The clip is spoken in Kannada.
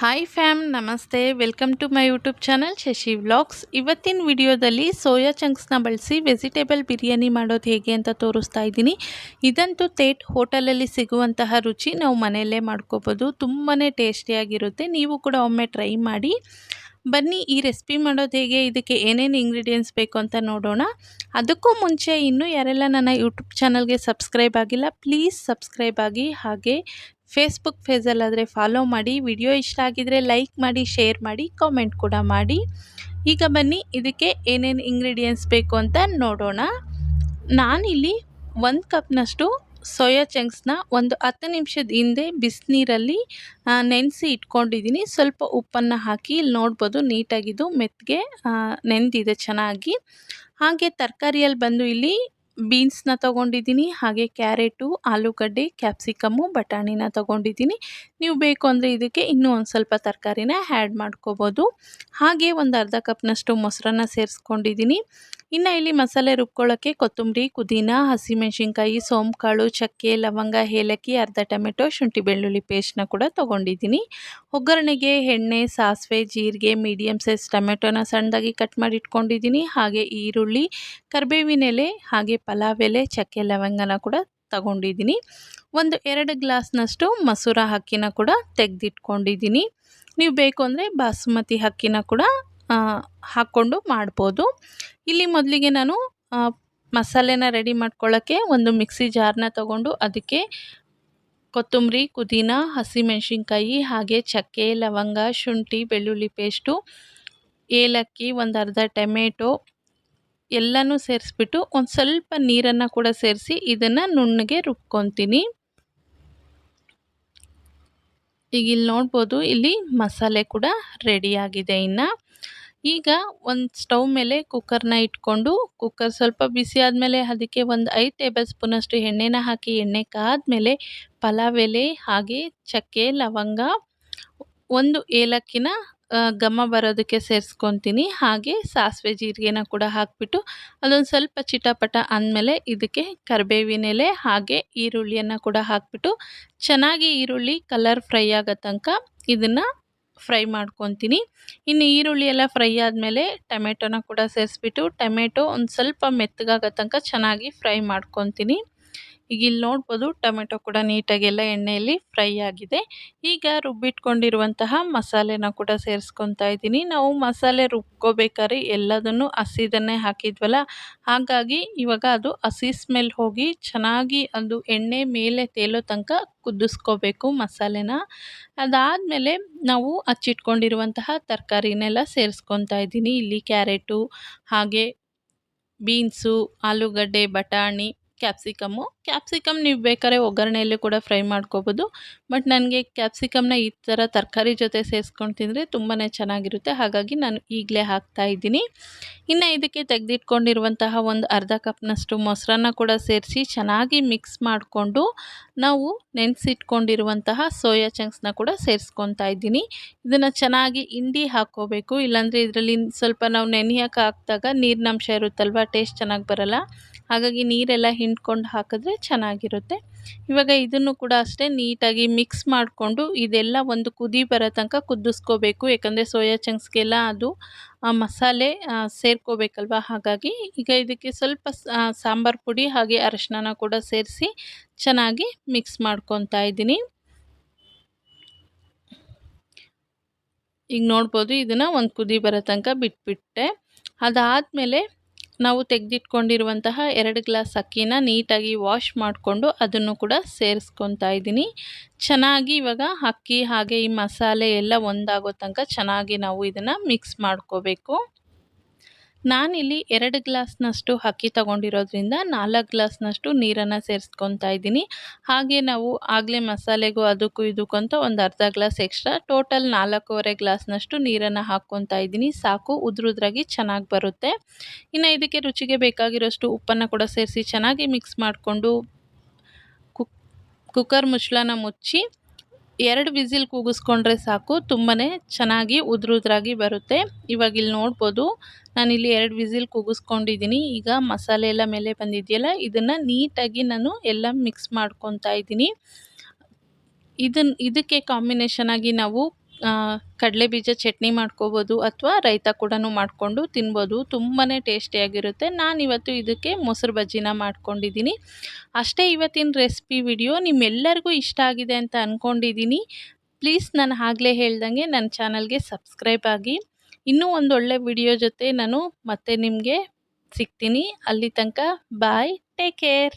ಹಾಯ್ ಫ್ಯಾಮ್ ನಮಸ್ತೆ. Welcome to my YouTube channel Shashi vlogs ಇವತ್ತಿನ ವಿಡಿಯೋದಲ್ಲಿ ಸೋಯಾ ಚಂಕ್ಸ್ನ ಬಳಸಿ ವೆಜಿಟೇಬಲ್ ಬಿರಿಯಾನಿ ಮಾಡೋದು ಹೇಗೆ ಅಂತ ತೋರಿಸ್ತಾ ಇದ್ದೀನಿ. ಇದಂತೂ ತೇಟ್ ಹೋಟೆಲಲ್ಲಿ ಸಿಗುವಂತಹ ರುಚಿ ನಾವು ಮನೆಯಲ್ಲೇ ಮಾಡ್ಕೋಬೋದು. ತುಂಬಾ ಟೇಸ್ಟಿಯಾಗಿರುತ್ತೆ ನೀವು ಕೂಡ ಒಮ್ಮೆ ಟ್ರೈ ಮಾಡಿ. ಬನ್ನಿ, ಈ ರೆಸಿಪಿ ಮಾಡೋದು ಹೇಗೆ, ಇದಕ್ಕೆ ಏನೇನು ಇಂಗ್ರೀಡಿಯೆಂಟ್ಸ್ ಬೇಕು ಅಂತ ನೋಡೋಣ. ಅದಕ್ಕೂ ಮುಂಚೆ ಇನ್ನೂ ಯಾರೆಲ್ಲ ನನ್ನ ಯೂಟ್ಯೂಬ್ ಚಾನಲ್ಗೆ ಸಬ್ಸ್ಕ್ರೈಬ್ ಆಗಿಲ್ಲ ಪ್ಲೀಸ್ ಸಬ್ಸ್ಕ್ರೈಬ್ ಆಗಿ. ಹಾಗೆ ಫೇಸ್ಬುಕ್ ಪೇಜಲ್ಲಾದರೆ ಫಾಲೋ ಮಾಡಿ ವಿಡಿಯೋ ಇಷ್ಟ ಆಗಿದರೆ ಲೈಕ್ ಮಾಡಿ ಶೇರ್ ಮಾಡಿ ಕಾಮೆಂಟ್ ಕೂಡ ಮಾಡಿ. ಈಗ ಬನ್ನಿ, ಇದಕ್ಕೆ ಏನೇನು ಇಂಗ್ರೀಡಿಯೆಂಟ್ಸ್ ಬೇಕು ಅಂತ ನೋಡೋಣ. ನಾನಿಲ್ಲಿ ಒಂದು ಕಪ್ನಷ್ಟು ಸೋಯಾ ಚಂಕ್ಸ್ನ ಒಂದು ಹತ್ತು ನಿಮಿಷದ ಹಿಂದೆ ಬಿಸಿನೀರಲ್ಲಿ ನೆನೆಸಿ ಇಟ್ಕೊಂಡಿದ್ದೀನಿ ಸ್ವಲ್ಪ ಉಪ್ಪನ್ನು ಹಾಕಿ ಇಲ್ಲಿ ನೋಡ್ಬೋದು ನೀಟಾಗಿದ್ದು ಮೆತ್ತಗೆ ನೆಂದಿದೆ ಚೆನ್ನಾಗಿ. ಹಾಗೆ ತರಕಾರಿಯಲ್ಲಿ ಬಂದು ಇಲ್ಲಿ ಬೀನ್ಸ್ನ ತೊಗೊಂಡಿದ್ದೀನಿ, ಹಾಗೆ ಕ್ಯಾರೆಟು, ಆಲೂಗಡ್ಡೆ, ಕ್ಯಾಪ್ಸಿಕಮ್ಮು, ಬಟಾಣಿನ ತೊಗೊಂಡಿದ್ದೀನಿ. ನೀವು ಬೇಕು ಅಂದರೆ ಇದಕ್ಕೆ ಇನ್ನೂ ಒಂದು ಸ್ವಲ್ಪ ತರಕಾರಿನ ಆ್ಯಡ್ ಮಾಡ್ಕೋಬೋದು. ಹಾಗೆ ಒಂದು ಅರ್ಧ ಕಪ್ನಷ್ಟು ಮೊಸರನ್ನ ಸೇರಿಸ್ಕೊಂಡಿದ್ದೀನಿ. ಇನ್ನು ಇಲ್ಲಿ ಮಸಾಲೆ ರುಬ್ಕೊಳ್ಳೋಕ್ಕೆ ಕೊತ್ತಂಬರಿ, ಪುದೀನ, ಹಸಿಮೆಣಸಿನ್ಕಾಯಿ, ಸೋಂಕಾಳು, ಚಕ್ಕೆ, ಲವಂಗ, ಏಲಕ್ಕಿ, ಅರ್ಧ ಟೊಮೆಟೊ, ಶುಂಠಿ ಬೆಳ್ಳುಳ್ಳಿ ಪೇಸ್ಟ್ನ ಕೂಡ ತೊಗೊಂಡಿದ್ದೀನಿ. ಒಗ್ಗರಣೆಗೆ ಎಣ್ಣೆ, ಸಾಸಿವೆ, ಜೀರಿಗೆ ಮೀಡಿಯಮ್ ಸೈಜ್ ಟೊಮೆಟೊನ ಸಣ್ಣದಾಗಿ ಕಟ್ ಮಾಡಿ ಇಟ್ಕೊಂಡಿದ್ದೀನಿ ಹಾಗೆ ಈರುಳ್ಳಿ, ಕರಿಬೇವಿನ ಎಲೆ, ಹಾಗೆ ಪಲಾವ್ ಎಲೆ ಚಕ್ಕೆ ಲವಂಗನ ಕೂಡ ತಗೊಂಡಿದ್ದೀನಿ. ಒಂದು ಎರಡು ಗ್ಲಾಸ್ನಷ್ಟು ಮಸೂರ ಹಕ್ಕಿನ ಕೂಡ ತೆಗೆದಿಟ್ಕೊಂಡಿದ್ದೀನಿ. ನೀವು ಬೇಕು ಅಂದರೆ ಬಾಸುಮತಿ ಹಕ್ಕಿನ ಕೂಡ ಹಾಕ್ಕೊಂಡು ಮಾಡ್ಬೋದು. ಇಲ್ಲಿ ಮೊದಲಿಗೆ ನಾನು ಮಸಾಲೆನ ರೆಡಿ ಮಾಡ್ಕೊಳ್ಳೋಕ್ಕೆ ಒಂದು ಮಿಕ್ಸಿ ಜಾರ್ನ ತಗೊಂಡು ಅದಕ್ಕೆ ಕೊತ್ತಂಬರಿ, ಪುದೀನ, ಹಸಿಮೆಣಸಿನ್ಕಾಯಿ ಹಾಗೆ ಚಕ್ಕೆ, ಲವಂಗ, ಶುಂಠಿ, ಬೆಳ್ಳುಳ್ಳಿ ಪೇಸ್ಟು, ಏಲಕ್ಕಿ ಒಂದು ಅರ್ಧ ಟೊಮೆಟೊ ಎಲ್ಲನೂ ಸೇರಿಸ್ಬಿಟ್ಟು ಒಂದು ಸ್ವಲ್ಪ ನೀರನ್ನು ಕೂಡ ಸೇರಿಸಿ ಇದನ್ನು ನುಣ್ಣಗೆ ರುಬ್ಕೊತೀನಿ. ಈಗ ಇಲ್ಲಿ ನೋಡ್ಬೋದು ಇಲ್ಲಿ ಮಸಾಲೆ ಕೂಡ ರೆಡಿಯಾಗಿದೆ ಇನ್ನು. ಈಗ ಒಂದು ಸ್ಟವ್ ಮೇಲೆ ಕುಕ್ಕರ್ನ ಇಟ್ಕೊಂಡು ಕುಕ್ಕರ್ ಸ್ವಲ್ಪ ಬಿಸಿ ಆದಮೇಲೆ ಅದಕ್ಕೆ ಒಂದು ಐದು ಟೇಬಲ್ ಸ್ಪೂನಷ್ಟು ಎಣ್ಣೆನ ಹಾಕಿ, ಎಣ್ಣೆ ಕಾದ್ಮೇಲೆ ಪಲಾವ್ ಎಲೆ ಹಾಗೆ ಚಕ್ಕೆ, ಲವಂಗ, ಒಂದು ಏಲಕ್ಕಿನ ಘಮ ಬರೋದಕ್ಕೆ ಸೇರಿಸ್ಕೊತೀನಿ. ಹಾಗೆ ಸಾಸಿವೆ ಜೀರಿಗೆನ ಕೂಡ ಹಾಕಿಬಿಟ್ಟು ಅದೊಂದು ಸ್ವಲ್ಪ ಚಿಟಪಟ ಅಂದಮೇಲೆ ಇದಕ್ಕೆ ಕರಿಬೇವಿನ ಎಲೆ, ಹಾಗೆ ಈರುಳ್ಳಿಯನ್ನು ಕೂಡ ಹಾಕಿಬಿಟ್ಟು ಚೆನ್ನಾಗಿ ಈರುಳ್ಳಿ ಕಲರ್ ಫ್ರೈ ಆಗೋ ತನಕ ಇದನ್ನು ಫ್ರೈ ಮಾಡ್ಕೊತೀನಿ. ಇನ್ನು ಈರುಳ್ಳಿ ಎಲ್ಲ ಫ್ರೈ ಆದಮೇಲೆ ಟೊಮೆಟೊನ ಕೂಡ ಸೇರಿಸ್ಬಿಟ್ಟು ಟೊಮೆಟೊ ಒಂದು ಸ್ವಲ್ಪ ಮೆತ್ತಗಾಗೋ ತನಕ ಚೆನ್ನಾಗಿ ಫ್ರೈ ಮಾಡ್ಕೊತೀನಿ. ಈಗ ಇಲ್ಲಿ ನೋಡ್ಬೋದು ಟೊಮೆಟೊ ಕೂಡ ನೀಟಾಗೆಲ್ಲ ಎಣ್ಣೆಯಲ್ಲಿ ಫ್ರೈ ಆಗಿದೆ. ಈಗ ರುಬ್ಬಿಟ್ಕೊಂಡಿರುವಂತಹ ಮಸಾಲೆನ ಕೂಡ ಸೇರಿಸ್ಕೊತಾ ಇದ್ದೀನಿ. ನಾವು ಮಸಾಲೆ ರುಬ್ಕೋಬೇಕಾದ್ರೆ ಎಲ್ಲದನ್ನು ಹಸಿದನ್ನೇ ಹಾಕಿದ್ವಲ್ಲ, ಹಾಗಾಗಿ ಇವಾಗ ಅದು ಹಸಿ ಸ್ಮೆಲ್ ಹೋಗಿ ಚೆನ್ನಾಗಿ ಅದು ಎಣ್ಣೆ ಮೇಲೆ ತೇಲೋ ತನಕ ಕುದಿಸ್ಕೋಬೇಕು ಮಸಾಲೆನ. ಅದಾದಮೇಲೆ ನಾವು ಹಚ್ಚಿಟ್ಕೊಂಡಿರುವಂತಹ ತರಕಾರಿನೆಲ್ಲ ಸೇರಿಸ್ಕೊತಾ ಇದ್ದೀನಿ. ಇಲ್ಲಿ ಕ್ಯಾರೆಟು, ಹಾಗೆ ಬೀನ್ಸು, ಆಲೂಗಡ್ಡೆ, ಬಟಾಣಿ ಕ್ಯಾಪ್ಸಿಕಮ್ಮು. ಕ್ಯಾಪ್ಸಿಕಮ್ ನೀವು ಬೇಕಾದ್ರೆ ಒಗ್ಗರಣೆಯಲ್ಲಿ ಕೂಡ ಫ್ರೈ ಮಾಡ್ಕೋಬೋದು. ಬಟ್ ನನಗೆ ಕ್ಯಾಪ್ಸಿಕಮ್ನ ಈ ಥರ ತರಕಾರಿ ಜೊತೆ ಸೇರಿಸ್ಕೊಂಡು ತಿಂದರೆ ತುಂಬಾ ಚೆನ್ನಾಗಿರುತ್ತೆ. ಹಾಗಾಗಿ ನಾನು ಈಗಲೇ ಹಾಕ್ತಾ ಇದ್ದೀನಿ. ಇನ್ನು ಇದಕ್ಕೆ ತೆಗೆದಿಟ್ಕೊಂಡಿರುವಂತಹ ಒಂದು ಅರ್ಧ ಕಪ್ನಷ್ಟು ಮೊಸರನ್ನ ಕೂಡ ಸೇರಿಸಿ ಚೆನ್ನಾಗಿ ಮಿಕ್ಸ್ ಮಾಡಿಕೊಂಡು ನಾವು ನೆನೆಸಿಟ್ಕೊಂಡಿರುವಂತಹ ಸೋಯಾ ಚಂಕ್ಸ್ನ ಕೂಡ ಸೇರಿಸ್ಕೊತಾ ಇದ್ದೀನಿ. ಇದನ್ನು ಚೆನ್ನಾಗಿ ಹಿಂಡಿ ಹಾಕ್ಕೋಬೇಕು. ಇಲ್ಲಾಂದರೆ ಇದರಲ್ಲಿ ಸ್ವಲ್ಪ ನಾವು ನೆನೆಯೋಕೆ ಹಾಕಿದಾಗ ನೀರಿನಂಶ ಇರುತ್ತಲ್ವ? ಟೇಸ್ಟ್ ಚೆನ್ನಾಗಿ ಬರೋಲ್ಲ. ಹಾಗಾಗಿ ನೀರೆಲ್ಲ ಹಿಂಡ್ಕೊಂಡು ಹಾಕಿದ್ರೆ ಚೆನ್ನಾಗಿರುತ್ತೆ. ಇವಾಗ ಇದನ್ನು ಕೂಡ ಅಷ್ಟೇ ನೀಟಾಗಿ ಮಿಕ್ಸ್ ಮಾಡಿಕೊಂಡು ಇದೆಲ್ಲ ಒಂದು ಕುದಿ ಬರೋ ತನಕ ಕುದಿಸ್ಕೋಬೇಕು. ಯಾಕಂದರೆ ಸೋಯಾ ಚಂಕ್ಸ್ಗೆಲ್ಲ ಅದು ಮಸಾಲೆ ಸೇರ್ಕೋಬೇಕಲ್ವ? ಹಾಗಾಗಿ ಈಗ ಇದಕ್ಕೆ ಸ್ವಲ್ಪ ಸಾಂಬಾರು ಪುಡಿ ಹಾಗೆ ಅರಶಿನ ಕೂಡ ಸೇರಿಸಿ ಚೆನ್ನಾಗಿ ಮಿಕ್ಸ್ ಮಾಡ್ಕೊತಾ ಇದ್ದೀನಿ. ಈಗ ನೋಡ್ಬೋದು ಇದನ್ನು ಒಂದು ಕುದಿ ಬರೋ ತನಕ ಬಿಟ್ಬಿಟ್ಟೆ. ಅದಾದಮೇಲೆ ನಾವು ತೆಗೆದಿಟ್ಕೊಂಡಿರುವಂತಹ ಎರಡು ಗ್ಲಾಸ್ ಅಕ್ಕಿನ ನೀಟಾಗಿ ವಾಶ್ ಮಾಡಿಕೊಂಡು ಅದನ್ನು ಕೂಡ ಸೇರಿಸ್ಕೊತಾ ಇದ್ದೀನಿ. ಚೆನ್ನಾಗಿ ಇವಾಗ ಅಕ್ಕಿ ಹಾಗೆ ಈ ಮಸಾಲೆ ಎಲ್ಲ ಒಂದಾಗೋ ತನಕ ಚೆನ್ನಾಗಿ ನಾವು ಇದನ್ನು ಮಿಕ್ಸ್ ಮಾಡ್ಕೋಬೇಕು. ನಾನಿಲ್ಲಿ ಎರಡು ಗ್ಲಾಸ್ನಷ್ಟು ಅಕ್ಕಿ ತಗೊಂಡಿರೋದ್ರಿಂದ ನಾಲ್ಕು ಗ್ಲಾಸ್ನಷ್ಟು ನೀರನ್ನು ಸೇರಿಸ್ಕೊತಾ ಇದ್ದೀನಿ. ಹಾಗೆ ನಾವು ಆಗಲೇ ಮಸಾಲೆಗೂ ಅದಕ್ಕೂ ಇದಕ್ಕೂ ಒಂದು ಅರ್ಧ ಗ್ಲಾಸ್ ಎಕ್ಸ್ಟ್ರಾ, ಟೋಟಲ್ ನಾಲ್ಕೂವರೆ ಗ್ಲಾಸ್ನಷ್ಟು ನೀರನ್ನು ಹಾಕ್ಕೊತಾ ಇದ್ದೀನಿ. ಸಾಕು, ಉದ್ರುದ್ರಾಗಿ ಚೆನ್ನಾಗಿ ಬರುತ್ತೆ. ಇನ್ನು ಇದಕ್ಕೆ ರುಚಿಗೆ ಬೇಕಾಗಿರೋಷ್ಟು ಉಪ್ಪನ್ನು ಕೂಡ ಸೇರಿಸಿ ಚೆನ್ನಾಗಿ ಮಿಕ್ಸ್ ಮಾಡಿಕೊಂಡು ಕುಕ್, ಕುಕ್ಕರ್ ಮುಚ್ಚಳನ ಮುಚ್ಚಿ ಎರಡು ವಿಸಿಲ್ ಕೂಗಿಸ್ಕೊಂಡ್ರೆ ಸಾಕು ತುಂಬಾ ಚೆನ್ನಾಗಿ ಉದ್ರುದ್ರಾಗಿ ಬರುತ್ತೆ. ಇವಾಗ ಇಲ್ಲಿ ನೋಡ್ಬೋದು, ನಾನಿಲ್ಲಿ ಎರಡು ವಿಸಿಲ್ ಕೂಗಿಸ್ಕೊಂಡಿದ್ದೀನಿ. ಈಗ ಮಸಾಲೆ ಎಲ್ಲ ಮೇಲೆ ಬಂದಿದೆಯಲ್ಲ, ಇದನ್ನು ನೀಟಾಗಿ ನಾನು ಎಲ್ಲ ಮಿಕ್ಸ್ ಮಾಡ್ಕೊತಾ ಇದ್ದೀನಿ. ಇದನ್ನು ಇದಕ್ಕೆ ಕಾಂಬಿನೇಷನ್ ಆಗಿ ನಾವು ಕಡಲೆ ಬೀಜ ಚಟ್ನಿ ಮಾಡ್ಕೋಬೋದು ಅಥವಾ ರೈತ ಕೂಡ ಮಾಡಿಕೊಂಡು ತಿನ್ಬೋದು. ತುಂಬಾ ಟೇಸ್ಟಿಯಾಗಿರುತ್ತೆ. ನಾನು ಇವತ್ತು ಇದಕ್ಕೆ ಮೊಸರು ಬಜ್ಜಿನ ಮಾಡ್ಕೊಂಡಿದ್ದೀನಿ. ಅಷ್ಟೇ ಇವತ್ತಿನ ರೆಸಿಪಿ ವಿಡಿಯೋ ನಿಮ್ಮೆಲ್ಲರಿಗೂ ಇಷ್ಟ ಆಗಿದೆ ಅಂತ ಅಂದ್ಕೊಂಡಿದ್ದೀನಿ ಪ್ಲೀಸ್ ನಾನು ಆಗಲೇ ಹೇಳ್ದಂಗೆ ನನ್ನ ಚಾನಲ್ಗೆ ಸಬ್ಸ್ಕ್ರೈಬ್ ಆಗಿ. ಇನ್ನೂ ಒಳ್ಳೆ ವಿಡಿಯೋ ಜೊತೆ ನಾನು ಮತ್ತೆ ನಿಮಗೆ ಸಿಗ್ತೀನಿ. ಅಲ್ಲಿ ತನಕ ಬಾಯ್, ಟೇಕ್ ಕೇರ್.